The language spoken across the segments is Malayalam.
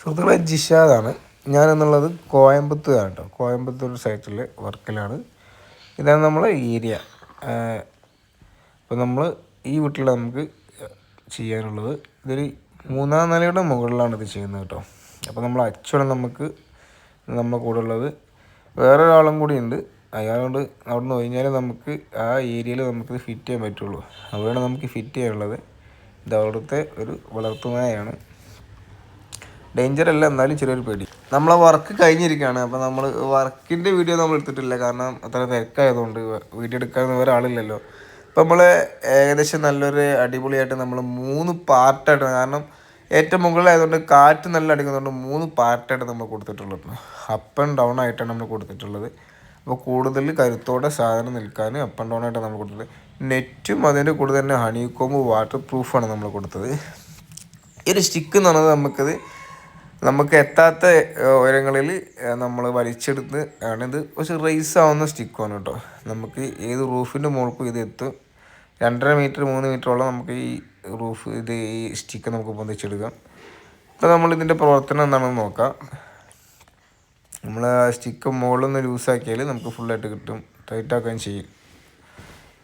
സുഹൃത്തുക്കളെ ജിഷാദാണ്. ഞാൻ എന്നുള്ളത് കോയമ്പത്തൂരാണ് കേട്ടോ കോയമ്പത്തൂർ സൈറ്റിൽ വർക്കിലാണ്. ഇതാണ് നമ്മളെ ഏരിയ. അപ്പോൾ നമ്മൾ ഈ വീട്ടിൽ നമുക്ക് ചെയ്യാനുള്ളത്. ഇതൊരു മൂന്നാം നിലയുടെ മുകളിലാണ് ഇത് ചെയ്യുന്നത് കേട്ടോ അപ്പോൾ നമ്മൾ അച്ഛനും നമുക്ക് നമ്മുടെ കൂടെ ഉള്ളത് വേറെ ഒരാളും കൂടി ഉണ്ട്. അയാളോട് അവിടെ നിന്ന് കഴിഞ്ഞാൽ നമുക്ക് ആ ഏരിയയിൽ നമുക്ക് ഫിറ്റ് ചെയ്യാൻ പറ്റുള്ളൂ. അവിടെയാണ് നമുക്ക് ഫിറ്റ് ചെയ്യാനുള്ളത്. ഇത് അവിടുത്തെ ഒരു വളർത്തുനായാണ്. ഡേഞ്ചർ അല്ല എന്നാലും ചെറിയൊരു പേടി. നമ്മളെ വർക്ക് കഴിഞ്ഞിരിക്കുകയാണ്. അപ്പോൾ നമ്മൾ വർക്കിന്റെ വീഡിയോ നമ്മൾ എടുത്തിട്ടില്ല. കാരണം അത്ര തിരക്കായതുകൊണ്ട് വീഡിയോ എടുക്കാൻ വേറെ ആളില്ലല്ലോ അപ്പോൾ നമ്മൾ ഏകദേശം നല്ലൊരു അടിപൊളിയായിട്ട് നമ്മൾ മൂന്ന് പാർട്ടായിട്ട് കാരണം ഏറ്റവും മുകളിലായതുകൊണ്ട് കാറ്റ് നല്ല അടിക്കുന്നതുകൊണ്ട് മൂന്ന് പാർട്ടായിട്ട് നമ്മൾ കൊടുത്തിട്ടുള്ളത്. അപ്പ് ആൻഡ് ഡൗൺ ആയിട്ടാണ് നമ്മൾ കൊടുത്തിട്ടുള്ളത്. അപ്പോൾ കൂടുതൽ കരുത്തോടെ സാധനം നിൽക്കാൻ അപ്പ് ആൻഡ് ഡൗൺ ആയിട്ട് നമ്മൾ കൊടുത്തത് നെറ്റും അതിന്റെ കൂടെ തന്നെ ഹണി കോമ്പ് വാട്ടർ പ്രൂഫാണ് നമ്മൾ കൊടുത്തത്. ഈ ഒരു സ്റ്റിക്ക് എന്ന് പറയുന്നത് നമുക്കത് നമുക്ക് എത്താത്ത ഉയരങ്ങളിൽ നമ്മൾ വലിച്ചെടുത്ത് ആണിത് കുറച്ച് റേസ് ആവുന്ന സ്റ്റിക്കാണ് കേട്ടോ. നമുക്ക് ഏത് റൂഫിന്റെ മുകൾക്കും ഇത് എത്തും. രണ്ടര മീറ്റർ മൂന്ന് മീറ്ററോളം നമുക്ക് ഈ റൂഫ് ഇത് ഈ സ്റ്റിക്ക് നമുക്ക് പൊന്തിച്ചെടുക്കാം അപ്പോൾ നമ്മൾ ഇതിന്റെ പ്രവർത്തനം എന്താണെന്ന് നോക്കാം. നമ്മൾ സ്റ്റിക്ക് മുകളിൽ നിന്ന് ലൂസാക്കിയാൽ നമുക്ക് ഫുള്ളായിട്ട് കിട്ടും. ടൈറ്റാക്കുകയും ചെയ്യും.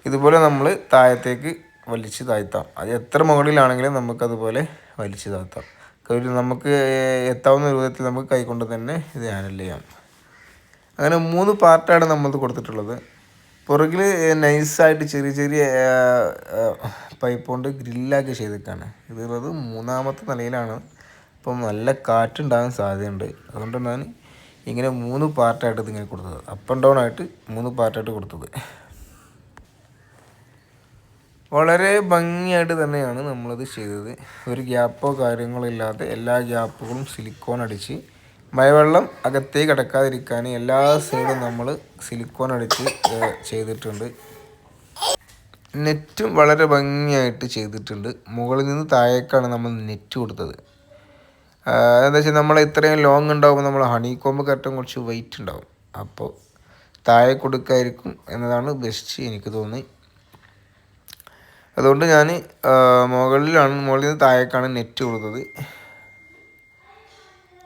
ഇതുപോലെ നമ്മൾ താഴത്തേക്ക് വലിച്ച് താഴ്ത്താം. അത് എത്ര മുകളിലാണെങ്കിലും നമുക്കതുപോലെ വലിച്ച് താഴ്ത്താം. ഒരു നമുക്ക് എത്താവുന്ന രൂപത്തിൽ നമുക്ക് കൈകൊണ്ട് തന്നെ ഇത് ഹാൻഡിൽ ചെയ്യാം. അങ്ങനെ മൂന്ന് പാർട്ടാണ് നമ്മളത് കൊടുത്തിട്ടുള്ളത്. പുറകിൽ നൈസായിട്ട് ചെറിയ ചെറിയ പൈപ്പ് കൊണ്ട് ഗ്രില്ലാക്കി ചെയ്തിട്ടാണ് ഇതുള്ളത് മൂന്നാമത്തെ നിലയിലാണ്. അപ്പം നല്ല കാറ്റുണ്ടാകാൻ സാധ്യതയുണ്ട്. അതുകൊണ്ടാണ് ഇങ്ങനെ മൂന്ന് പാർട്ടായിട്ട് ഇതിങ്ങനെ കൊടുത്തത്. അപ്പ് ആൻഡ് ഡൗൺ ആയിട്ട് മൂന്ന് പാർട്ടായിട്ട് കൊടുത്തത്. വളരെ ഭംഗിയായിട്ട് തന്നെയാണ് നമ്മളത് ചെയ്തത്. ഒരു ഗ്യാപ്പോ കാര്യങ്ങളോ ഇല്ലാതെ എല്ലാ ഗ്യാപ്പുകളും സിലിക്കോൺ അടിച്ച് മഴവെള്ളം അകത്തേക്ക് കിടക്കാതിരിക്കാൻ എല്ലാ സൈഡും നമ്മൾ സിലിക്കോൺ അടിച്ച് ചെയ്തിട്ടുണ്ട്. നെറ്റും വളരെ ഭംഗിയായിട്ട് ചെയ്തിട്ടുണ്ട്. മുകളിൽ നിന്ന് താഴേക്കാണ് നമ്മൾ നെറ്റ് കൊടുത്തത്. എന്താ വെച്ചാൽ നമ്മൾ ഇത്രയും ലോങ് ഉണ്ടാകുമ്പോൾ നമ്മൾ ഹണി കോമ്പ് കുറച്ച് വെയിറ്റ് ഉണ്ടാവും. അപ്പോൾ താഴെ കൊടുക്കായിരിക്കും എന്നതാണ് ബെസ്റ്റ് എനിക്ക് തോന്നി അതുകൊണ്ട് ഞാൻ മുകളിലാണ് മുകളിൽ നിന്ന് താഴേക്കാണ് നെറ്റ് കൊടുത്തത്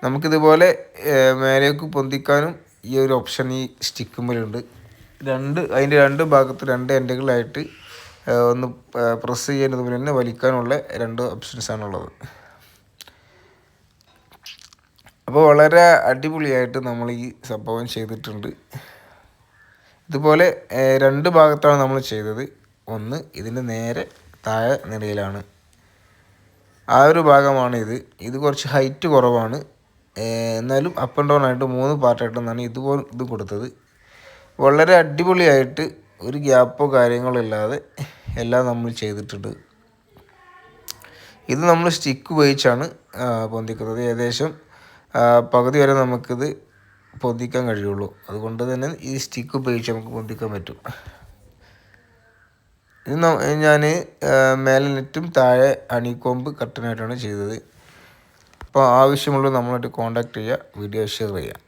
നമുക്കിതുപോലെ മേലേക്ക് പൊന്തിക്കാനും ഈ ഒരു ഓപ്ഷൻ ഈ സ്റ്റിക്കുമ്പോഴുണ്ട് രണ്ട് അതിന്റെ രണ്ട് ഭാഗത്ത് രണ്ട് എൻഡുകളായിട്ട് ഒന്ന് പ്രസ് ചെയ്യുന്നതുപോലെ തന്നെ വലിക്കാനുള്ള രണ്ട് ഓപ്ഷൻസാണുള്ളത് അപ്പോൾ വളരെ അടിപൊളിയായിട്ട് നമ്മൾ ഈ സംഭവം ചെയ്തിട്ടുണ്ട്. ഇതുപോലെ രണ്ട് ഭാഗത്താണ് നമ്മൾ ചെയ്തത്. ഒന്ന് ഇതിന്റെ നേരെ താഴെ നിലയിലാണ് ആ ഒരു ഭാഗമാണ് ഇത് ഇത് കുറച്ച് ഹൈറ്റ് കുറവാണ്. എന്നാലും അപ്പ് ആൻഡ് ഡൗൺ ആയിട്ട് മൂന്ന് പാർട്ടായിട്ടെന്നാണ് ഇതുപോലെ ഇത് കൊടുത്തത്. വളരെ അടിപൊളിയായിട്ട് ഒരു ഗ്യാപ്പോ കാര്യങ്ങളോ ഇല്ലാതെ എല്ലാം നമ്മൾ ചെയ്തിട്ടുണ്ട്. ഇത് നമ്മൾ സ്റ്റിക്ക് ഉപയോഗിച്ചാണ് പൊന്തിക്കുന്നത്. ഏകദേശം പകുതി വരെ നമുക്കിത് പൊന്തിക്കാൻ കഴിയുള്ളൂ. അതുകൊണ്ട് തന്നെ ഈ സ്റ്റിക്ക് ഉപയോഗിച്ച് നമുക്ക് പൊന്തിക്കാൻ പറ്റും. ഞാൻ മേലെ നെറ്റും താഴെ അണിക്കോമ്പ് കട്ടനായിട്ടാണ് ചെയ്തത്. അപ്പോൾ ആവശ്യമുള്ളത് നമ്മളായിട്ട് കോണ്ടാക്ട് ചെയ്യുക വീഡിയോ ഷെയർ ചെയ്യുക